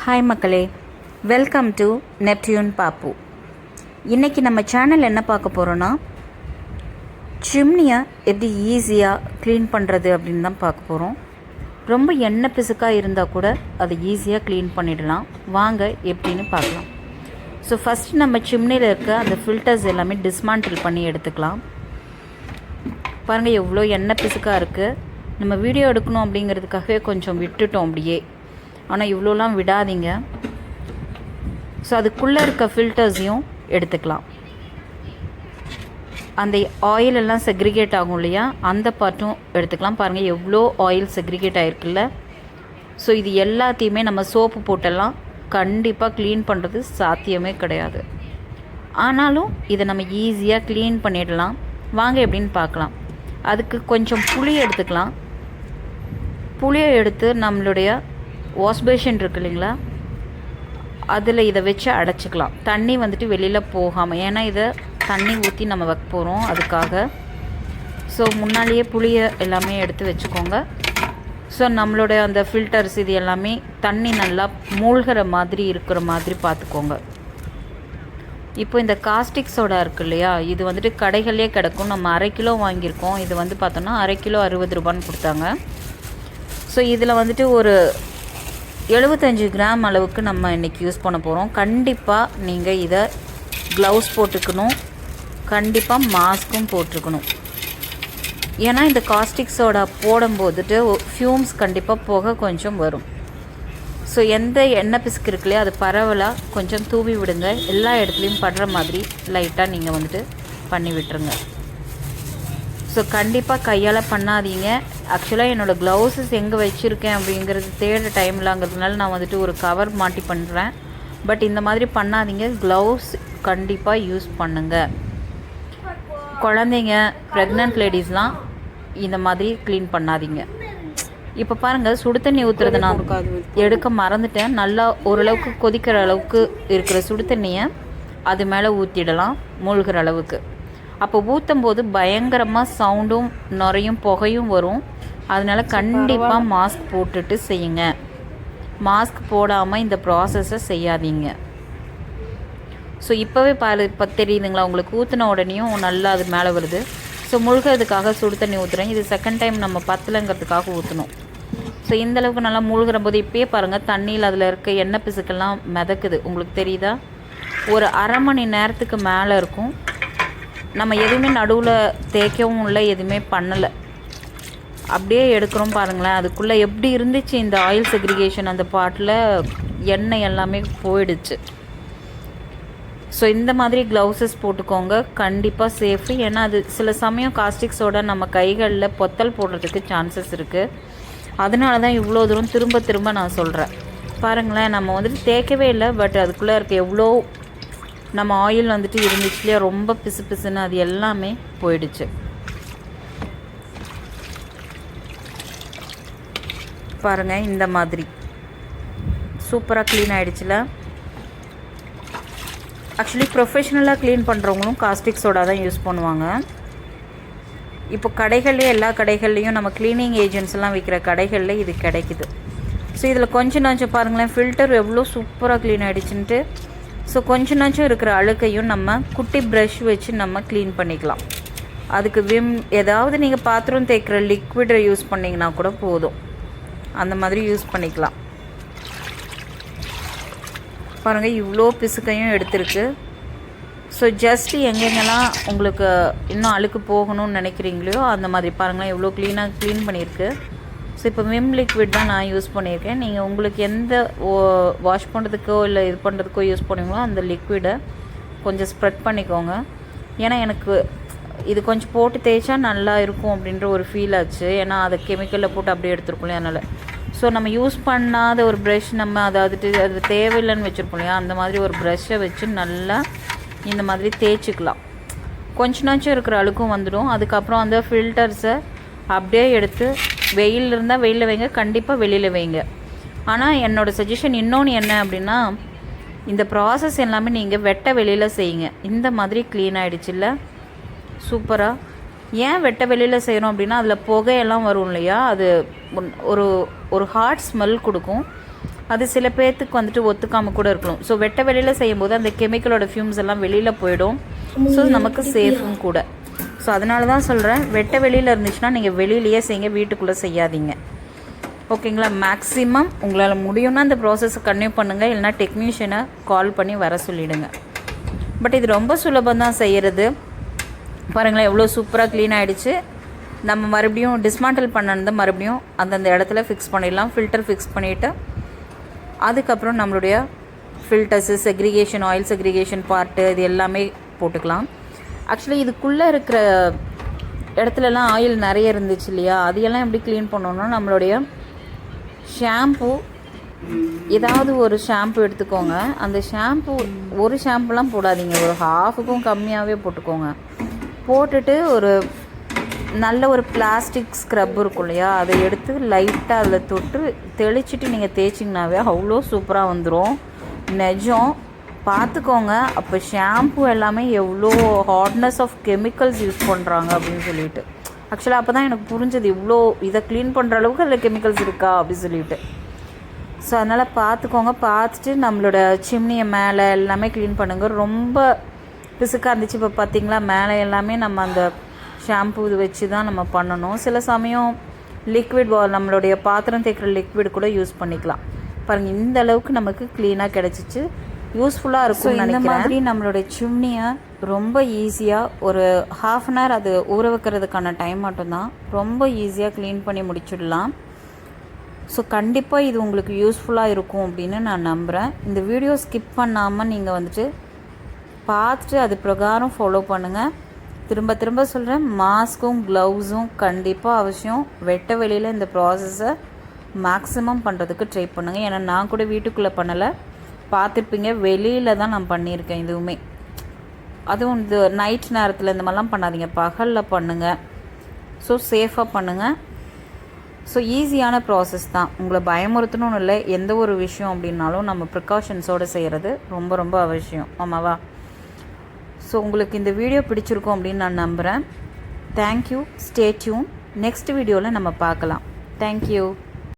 Hi மக்களே. Welcome to Neptune பாப்பு இன்றைக்கி நம்ம சேனல் என்ன பார்க்க போகிறோன்னா சிம்னியை எப்படி ஈஸியாக க்ளீன் பண்ணுறது அப்படின்னு தான் பார்க்க போகிறோம் ரொம்ப எண்ணெய் பிசுக்காக இருந்தால் கூட அதை ஈஸியாக க்ளீன் பண்ணிடலாம். வாங்க எப்படின்னு பார்க்கலாம். ஸோ ஃபஸ்ட்டு நம்ம சிம்னியில் இருக்க அந்த ஃபில்டர்ஸ் எல்லாமே டிஸ்மாண்டில் பண்ணி எடுத்துக்கலாம். பாருங்கள் எவ்வளோ எண்ணெய் பிசுக்காக இருக்குது நம்ம வீடியோ எடுக்கணும் அப்படிங்கிறதுக்காகவே கொஞ்சம் விட்டுட்டோம் அப்படியே. ஆனால் இவ்வளோலாம் விடாதீங்க. ஸோ அதுக்குள்ளே இருக்க ஃபில்டர்ஸையும் எடுத்துக்கலாம். அந்த ஆயில் எல்லாம் செக்ரிகேட் ஆகும் இல்லையா? அந்த பார்ட்டும் எடுத்துக்கலாம். பாருங்கள் எவ்வளோ ஆயில் செக்ரிகேட் ஆகிருக்குல்ல ஸோ இது எல்லாத்தையுமே நம்ம சோப்பு போட்டெல்லாம் கண்டிப்பாக க்ளீன் பண்ணுறது சாத்தியமே கிடையாது. ஆனாலும் இதை நம்ம ஈஸியாக க்ளீன் பண்ணிடலாம். வாங்க எப்படின்னு பார்க்கலாம். அதுக்கு கொஞ்சம் புளி எடுத்துக்கலாம். புளியை எடுத்து நம்மளுடைய வாஷ் பேஷன் இருக்கு இல்லைங்களா? அதில் இதை வச்சு அடைச்சிக்கலாம். தண்ணி வந்துட்டு வெளியில் போகாமல் ஏன்னா இதை தண்ணி ஊற்றி நம்ம வைக்க போகிறோம் அதுக்காக. ஸோ முன்னாலேயே புளியை எல்லாமே எடுத்து வச்சுக்கோங்க. ஸோ நம்மளோட அந்த ஃபில்டர்ஸ் இது எல்லாமே தண்ணி நல்லா மூழ்கிற மாதிரி இருக்கிற மாதிரி பார்த்துக்கோங்க. இப்போ இந்த காஸ்டிக் சோடா இருக்கு இல்லையா? இது வந்துட்டு கடைகள்லேயே கிடக்கும். நம்ம அரை கிலோ வாங்கியிருக்கோம். இது வந்து பார்த்தோன்னா அரை கிலோ அறுபது ரூபான்னு கொடுத்தாங்க. ஸோ இதில் வந்துட்டு ஒரு எழுபத்தஞ்சு கிராம் அளவுக்கு நம்ம இன்றைக்கி யூஸ் பண்ண போகிறோம் கண்டிப்பாக நீங்கள் இதை க்ளவுஸ் போட்டுக்கணும். கண்டிப்பாக மாஸ்க்கும் போட்டுருக்கணும். ஏன்னா இந்த காஸ்டிக் சோடா போடும்போதுட்டு ஃப்யூம்ஸ் கண்டிப்பாக புகை கொஞ்சம் வரும். ஸோ எந்த எண்ணெய் பிசுக்கு இருக்குல்லையோ அது பரவலாக கொஞ்சம் தூவி விடுங்க. எல்லா இடத்துலையும் படுற மாதிரி லைட்டாக நீங்கள் வந்துட்டு பண்ணி விட்டுருங்க. ஸோ கண்டிப்பாக கையால் பண்ணாதீங்க. ஆக்சுவலாக என்னோடய க்ளவுஸஸ் எங்கே வச்சுருக்கேன் அப்படிங்கிறது தேடுற டைம்லாங்கிறதுனால நான் வந்துட்டு ஒரு கவர் மாட்டி பண்ணுறேன் பட் இந்த மாதிரி பண்ணாதீங்க. க்ளவுஸ் கண்டிப்பாக யூஸ் பண்ணுங்கள் குழந்தைங்க ப்ரெக்னென்ட் லேடிஸ்லாம் இந்த மாதிரி க்ளீன் பண்ணாதீங்க. இப்போ பாருங்கள் சுடு தண்ணி ஊற்றுறத நான் எடுக்க மறந்துட்டேன். நல்லா ஓரளவுக்கு கொதிக்கிற அளவுக்கு இருக்கிற சுடு தண்ணியை அது மேலே ஊற்றிடலாம் மூழ்கிற அளவுக்கு. அப்போ ஊற்றும் போது பயங்கரமாக சவுண்டும் நுரையும் புகையும் வரும். அதனால் கண்டிப்பாக மாஸ்க் போட்டுட்டு செய்யுங்க. மாஸ்க் போடாமல் இந்த ப்ராசஸை செய்யாதீங்க. ஸோ இப்போவே பாரு இப்போ தெரியுதுங்களா உங்களுக்கு ஊற்றின உடனேயும் நல்லா அது மேலே வருது. ஸோ முழுகிறதுக்காக சுடு தண்ணி ஊற்றுறேன் இது செகண்ட் டைம் நம்ம பத்தலைங்கிறதுக்காக ஊற்றணும் ஸோ இந்தளவுக்கு நல்லா மூழ்கிற போது இப்பயே பாருங்கள் தண்ணியில் அதில் இருக்க எண்ணெய் பிசுக்கெல்லாம் மிதக்குது. உங்களுக்கு தெரியுதா? ஒரு அரை மணி நேரத்துக்கு மேலே இருக்கும். நம்ம எதுவுமே நடுவில் தேய்க்கவும் இல்லை எதுவுமே பண்ணலை. அப்படியே எடுக்கிறோம் பாருங்களேன். அதுக்குள்ளே எப்படி இருந்துச்சு இந்த ஆயில் செக்ரிகேஷன் அந்த பாட்டில்? எண்ணெய் எல்லாமே போயிடுச்சு. ஸோ இந்த மாதிரி க்ளவுசஸ் போட்டுக்கோங்க. கண்டிப்பாக சேஃபு ஏன்னா அது சில சமயம் காஸ்டிக்ஸோட நம்ம கைகளில் பொத்தல் போடுறதுக்கு சான்சஸ் இருக்குது அதனால தான் இவ்வளோ தூரம் திரும்ப திரும்ப நான் சொல்கிறேன் பாருங்களேன் நம்ம வந்துட்டு தேய்க்கவே இல்லை பட் அதுக்குள்ளே இருக்க எவ்வளோ நம்ம ஆயில் வந்துட்டு இருந்துச்சு இல்லையா ரொம்ப பிசு பிசுன்னு அது எல்லாமே போயிடுச்சு. பாருங்கள் இந்த மாதிரி. சூப்பராக க்ளீன் ஆகிடுச்சுல ஆக்சுவலி ப்ரொஃபஷ்னலாக க்ளீன் பண்ணுறவங்களும் காஸ்டிக் சோடா தான் யூஸ் பண்ணுவாங்க. இப்போ கடைகள்லேயே எல்லா கடைகள்லேயும் நம்ம க்ளீனிங் ஏஜென்ட்ஸ்லாம் விற்கிற கடைகளில் இது கிடைக்குது. ஸோ இதில் கொஞ்சம் நஞ்சம் பாருங்களேன் ஃபில்டர் எவ்வளோ சூப்பராக க்ளீன் ஆகிடுச்சுன்ட்டு ஸோ கொஞ்சம் இருக்கிற அழுக்கையும் நம்ம குட்டி ப்ரஷ் வச்சு நம்ம க்ளீன் பண்ணிக்கலாம். அதுக்கு விம் ஏதாவது நீங்கள் பாத்திரம் தேய்க்கிற லிக்விடை யூஸ் பண்ணிங்கன்னா கூட போதும். அந்த மாதிரி யூஸ் பண்ணிக்கலாம். பாருங்கள் இவ்வளோ பிசுக்கையும் எடுத்திருக்கு. ஸோ ஜஸ்ட் எங்கெங்கெல்லாம் உங்களுக்கு இன்னும் அழுக்கு போகணும்னு நினைக்கிறீங்களோ அந்த மாதிரி பாருங்களேன் எவ்வளோ க்ளீனாக க்ளீன் பண்ணியிருக்கு. ஸோ இப்போ விம் லிக்விட் தான் நான் யூஸ் பண்ணியிருக்கேன். நீங்கள் உங்களுக்கு எந்த வாஷ் பண்ணுறதுக்கோ இல்லை இது பண்ணுறதுக்கோ யூஸ் பண்ணுவீங்களோ அந்த லிக்விடை கொஞ்சம் ஸ்ப்ரெட் பண்ணிக்கோங்க. ஏன்னா எனக்கு இது கொஞ்சம் போட்டு தேய்ச்சா நல்லா இருக்கும் அப்படின்ற ஒரு ஃபீல் ஆச்சு. ஏன்னா அதை கெமிக்கலில் போட்டு அப்படியே எடுத்துருக்கோம் அதனால். ஸோ நம்ம யூஸ் பண்ணாத ஒரு ப்ரஷ் நம்ம அதாவது அது தேவையில்லைன்னு வச்சுருப்போம் இல்லையா? அந்த மாதிரி ஒரு ப்ரஷ்ஷை வச்சு நல்லா இந்த மாதிரி தேய்ச்சிக்கலாம். கொஞ்ச நாச்சும் இருக்கிற அழுக்கும் வந்துடும். அதுக்கப்புறம் அந்த ஃபில்டர்ஸை அப்படியே எடுத்து வெயில் இருந்தால் வெயிலில் வைங்க கண்டிப்பாக வெளியில் வைங்க. ஆனால் என்னோடய சஜஷன் இன்னொன்று என்ன அப்படின்னா இந்த ப்ராசஸ் எல்லாமே நீங்கள் வெட்ட வெளியில் செய்யுங்க. இந்த மாதிரி க்ளீன் ஆகிடுச்சுல்ல சூப்பராக ஏன் வெட்ட வெளியில் செய்கிறோம் அப்படின்னா அதில் புகையெல்லாம் வரும் இல்லையா? அது ஒரு ஒரு ஹார்ட் ஸ்மெல் கொடுக்கும். அது சில பேர்த்துக்கு வந்துட்டு ஒத்துக்காமல் கூட இருக்கலாம். ஸோ வெட்ட வெளியில் செய்யும்போது அந்த கெமிக்கலோட ஃபியூம்ஸ் எல்லாம் வெளியில் போயிடும். ஸோ நமக்கு சேஃபும் கூட. ஸோ அதனால தான் சொல்கிறேன் வெட்ட வெளியில் இருந்துச்சுன்னா நீங்கள் வெளியிலேயே செய்யுங்க வீட்டுக்குள்ளே செய்யாதீங்க. ஓகேங்களா? மேக்ஸிமம் உங்களால் முடியும்னா அந்த ப்ராசஸை கன்டினியூ பண்ணுங்கள் இல்லைனா டெக்னீஷியனை கால் பண்ணி வர சொல்லிவிடுங்க பட் இது ரொம்ப சுலபம் தான் செய்கிறது பாருங்களேன் எவ்வளோ சூப்பராக க்ளீன் ஆகிடுச்சு நம்ம மறுபடியும் டிஸ்மாண்டில் பண்ணது மறுபடியும் அந்தந்த இடத்துல ஃபிக்ஸ் பண்ணிடலாம் ஃபில்டர் ஃபிக்ஸ் பண்ணிவிட்டு அதுக்கப்புறம் நம்மளுடைய filters segregation oil segregation part இது எல்லாமே போட்டுக்கலாம். ஆக்சுவலி இதுக்குள்ளே இருக்கிற இடத்துலலாம் ஆயில் நிறைய இருந்துச்சு இல்லையா? அதையெல்லாம் எப்படி க்ளீன் பண்ணணும்னா நம்மளுடைய ஷாம்பு ஏதாவது ஒரு ஷாம்பு எடுத்துக்கோங்க. அந்த ஷாம்பு ஒரு ஷாம்புலாம் போடாதீங்க. ஒரு ஹாஃபுக்கும் கம்மியாகவே போட்டுக்கோங்க. போட்டுட்டு ஒரு நல்ல ஒரு பிளாஸ்டிக் ஸ்க்ரப் இருக்கும் இல்லையா? அதை எடுத்து லைட்டாக அதில் தொட்டு தெளிச்சிட்டு நீங்கள் தேய்ச்சிங்கனாவே அவ்வளோ சூப்பராக வந்துடும் நிஜம். பார்த்துக்கோங்க. அப்போ ஷாம்பு எல்லாமே எவ்வளோ ஹார்ட்னஸ் ஆஃப் கெமிக்கல்ஸ் யூஸ் பண்ணுறாங்க அப்படின்னு சொல்லிட்டு. ஆக்சுவலாக அப்போ தான் எனக்கு புரிஞ்சது இவ்வளோ இதை க்ளீன் பண்ணுற அளவுக்கு அதில் கெமிக்கல்ஸ் இருக்கா அப்படின்னு சொல்லிட்டு. ஸோ அதனால் பார்த்துக்கோங்க. பார்த்துட்டு நம்மளோட சிம்னியை மேலே எல்லாமே க்ளீன் பண்ணுங்கள் ரொம்ப பிசுக்காக இருந்துச்சு. இப்போ பார்த்தீங்களா மேலே எல்லாமே நம்ம அந்த ஷாம்பு இது வச்சு தான் நம்ம பண்ணணும். சில சமயம் லிக்விட் நம்மளுடைய பாத்திரம் தேய்க்கிற லிக்விட் கூட யூஸ் பண்ணிக்கலாம். பாருங்கள் இந்த அளவுக்கு நமக்கு க்ளீனாக கிடச்சிச்சு. யூஸ்ஃபுல்லாக இருக்கும் இந்த மாதிரி நம்மளுடைய சிம்னியை ரொம்ப ஈஸியாக ஒரு ஹாஃப் அன் ஹவர் அது ஊற வைக்கிறதுக்கான டைம் மட்டும்தான் ரொம்ப ஈஸியாக க்ளீன் பண்ணி முடிச்சிடலாம். ஸோ கண்டிப்பாக இது உங்களுக்கு யூஸ்ஃபுல்லாக இருக்கும் அப்படின்னு நான் நம்புகிறேன் இந்த வீடியோ ஸ்கிப் பண்ணாமல் நீங்கள் வந்துட்டு பார்த்துட்டு அது பிரகாரம் ஃபாலோ பண்ணுங்கள் திரும்ப திரும்ப சொல்கிறேன் மாஸ்க்கும் க்ளவுஸும் கண்டிப்பாக அவசியம். வெட்ட வெளியில் இந்த ப்ராசஸை மேக்ஸிமம் பண்ணுறதுக்கு ட்ரை பண்ணுங்கள் ஏன்னா நான் கூட வீட்டுக்குள்ளே பண்ணலை. பார்த்துருப்பீங்க. வெளியில் தான் நான் பண்ணியிருக்கேன் இதுவுமே. அதுவும் இந்த நைட் நேரத்தில் இந்த மாதிரிலாம் பண்ணாதீங்க. பகலில் பண்ணுங்கள் ஸோ சேஃபாக பண்ணுங்கள் ஸோ ஈஸியான ப்ராசஸ் தான். உங்களை பயமுறுத்தணும்னு இல்லை. எந்த ஒரு விஷயம் அப்படின்னாலும் நம்ம ப்ரிகாஷன்ஸோடு செய்கிறது ரொம்ப ரொம்ப அவசியம். ஆமாவா? ஸோ உங்களுக்கு இந்த வீடியோ பிடிச்சிருக்கும் அப்படின்னு நான் நம்புகிறேன் தேங்க்யூ ஸ்டே டியூன் நெக்ஸ்ட் வீடியோவில் நம்ம பார்க்கலாம். தேங்க்யூ